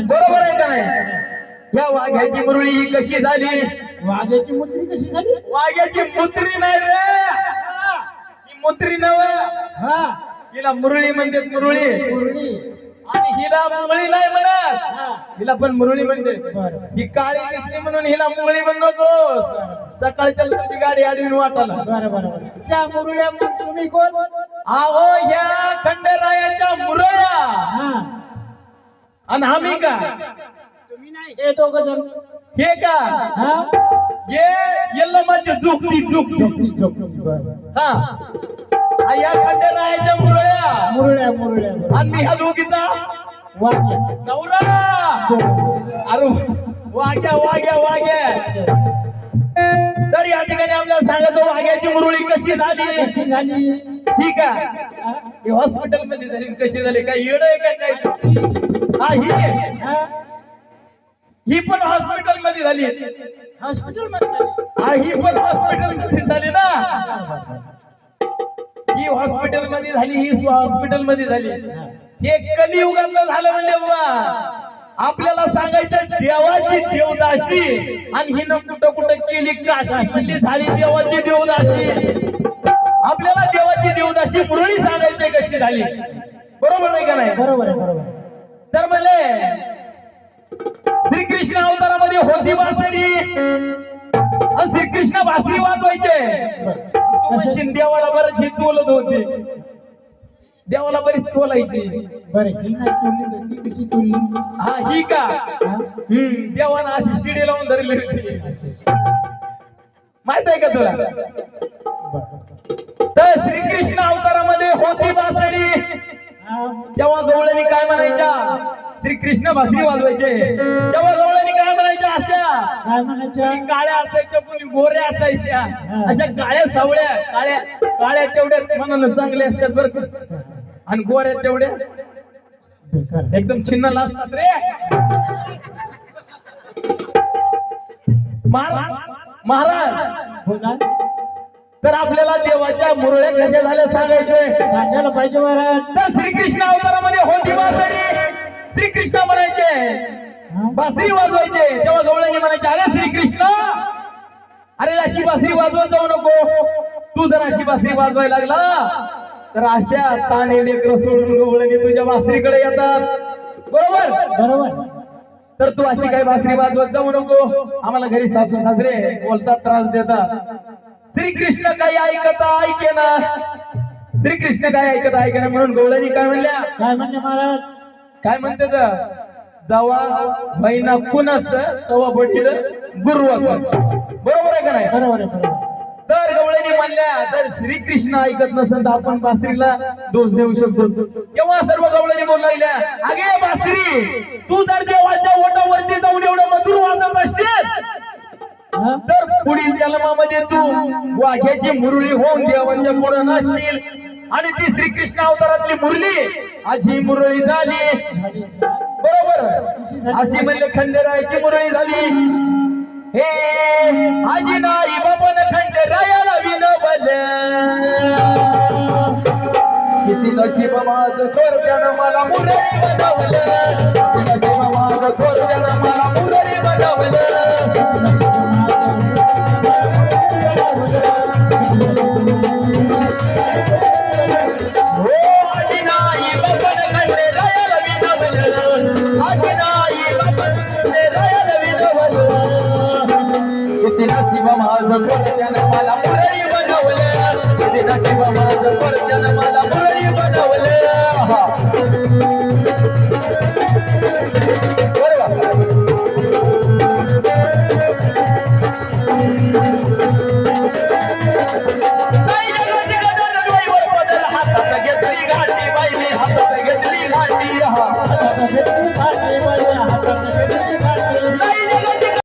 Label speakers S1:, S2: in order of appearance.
S1: बरोबर आहे का नाही? या वाघ्याची मुरळी ही कशी झाली?
S2: वाघ्याची मुद्री कशी झाली?
S1: वाघ्याची मुत्री नाही रे. ही मुत्री नव.
S2: हा.
S1: हिला मुरळी म्हणते मुरळी.
S2: मुरळी.
S1: आणि हिला मुरळी नाही म्हणत.
S2: हा.
S1: हिला पण मुरळी म्हणते.
S2: बरं.
S1: ही काळी दिसली म्हणून हिला मुरळी म्हणतो. सकाळच्या तुझी गाडी अडविन वाटाला
S2: त्या मुरळ्या तुम्ही कोण?
S1: आहो या खंडरायाच्या मुरळ्या. आणि आम्ही का?
S2: तुम्ही नाही. हे दोघ जण.
S1: हे का?
S2: हा?
S1: ये यल्लमाची झुकती झुकती
S2: झोपडी बरं
S1: हा. या खंडरायाच्या मुरळ्या.
S2: मुरळ्या मुरळ्या.
S1: आणि मी हा दोघीचा
S2: वाघ्या.
S1: नवरा! अरे वाग्या वाग्या वाग्या तर या ठिकाणी आपल्याला सांगतो वाघ्याची मुरळी कशी झाली?
S2: कशी झाली?
S1: ठीक आहे. हॉस्पिटलमध्ये झाली कशी झाली? काय येड आहे का काय? हा ही
S2: हा?
S1: ही पण हॉस्पिटलमध्ये झाली.
S2: हॉस्पिटल.
S1: हा ही पण हॉस्पिटलमध्ये झाली ना. ही हॉस्पिटलमध्ये झाली ही हॉस्पिटलमध्ये झाली. हे कलियुगातलं झालं म्हणजे बाबा. आपल्याला सांगायचं देवाची देवदासी. आणि हिनं कुठं कुठं केली काशी म्हणली झाली देवाची देवदासी. आपल्याला देवाची देवदासी मुरळी सांगायची कशी झाली. बरोबर नाही का नाही?
S2: बरोबर आहे बरोबर
S1: होती बासरी आणि श्रीकृष्ण बासरी वाजवायचे.
S2: बरं.
S1: म्हणशील देवाला बरंच ही तोलत होती. देवाला बरीच तोलायची
S2: बरं ही नाही कशी
S1: हा ही का? हम्म देवानं अशी शिडी लावून धरली होती. माहीत आहे का तुला?
S2: बरं.
S1: तर श्रीकृष्ण अवतारामध्ये होती बासरी? तेव्हा गवळणी काय म्हणायच्या श्रीकृष्ण बासरी वाजवायचे. तेव्हा म्हणायच्या अशा
S2: काय म्हणायच्या
S1: कोणी काळ्या असायच्या कोणी गोऱ्या असायच्या. अशा काळ्या सावळ्या काळ्या काळ्या तेवढ्या मनानं चांगल्या असतात बरं का. आणि गोऱ्या तेवढ्या
S2: बेकार.
S1: एकदम छिन्नला असतात रे. महाराज महाराज.
S2: हो ना
S1: तर आपल्याला देवाच्या मुरळ्या कशा झाल्या सांगायचंय?
S2: सांगायला पाहिजे महाराज.
S1: तर श्रीकृष्ण अवतारामध्ये होती बासरी श्रीकृष्ण म्हणायचे? बासरी वाजवायचे. तेव्हा गवळणी म्हणायचे अरे श्रीकृष्ण अरे अशी बासरी वाजवत जाऊ नको. तू जर अशी बासरी वाजवायला लागला तर अशा ताने लेकर सोडून गवळणी तुझ्या बासरीकडे येतात. बरोबर?
S2: बरोबर.
S1: तर तू अशी काही बासरी वाजवत जाऊ नको. आम्हाला घरी सासू सासरे बोलतात त्रास देतात. श्रीकृष्ण काही ऐकता ऐकेना श्रीकृष्ण काय ऐकत ऐकेना म्हणून गवळणी काय म्हणल्या?
S2: काय म्हणले महाराज?
S1: काय म्हणते तर? जवा महिना कुणाच तवा पटील गुरुवाच बरोबर आहे का नाही?
S2: बरोबर आहे बरोबर
S1: तर गवळणी म्हणल्या तर श्रीकृष्ण ऐकत नसेल तर आपण बासरीला दोष देऊ शकतो. तेव्हा सर्व गवळणी बोलू लागल्या? अगे बासरी तू जर देवाच्या ओटावरती जाऊन एवढं मधुर वाजत असशील? तर पुढील जन्मामध्ये तू वाघ्याची मुरळी होऊन देवाच्या पुढे नसशील आणि ती श्रीकृष्ण अवतारातली मुरली आज ही मुरळी झाली. बरोबर. अशी म्हणले खंडेरायाची मुरळी झाली. हे आजी नाही बाबन खंडेरायाला विनवल. किती नशीब माझ थोरच्यानं मला मुरळी बनवलं. किती नशीब माझ थोरच्यानं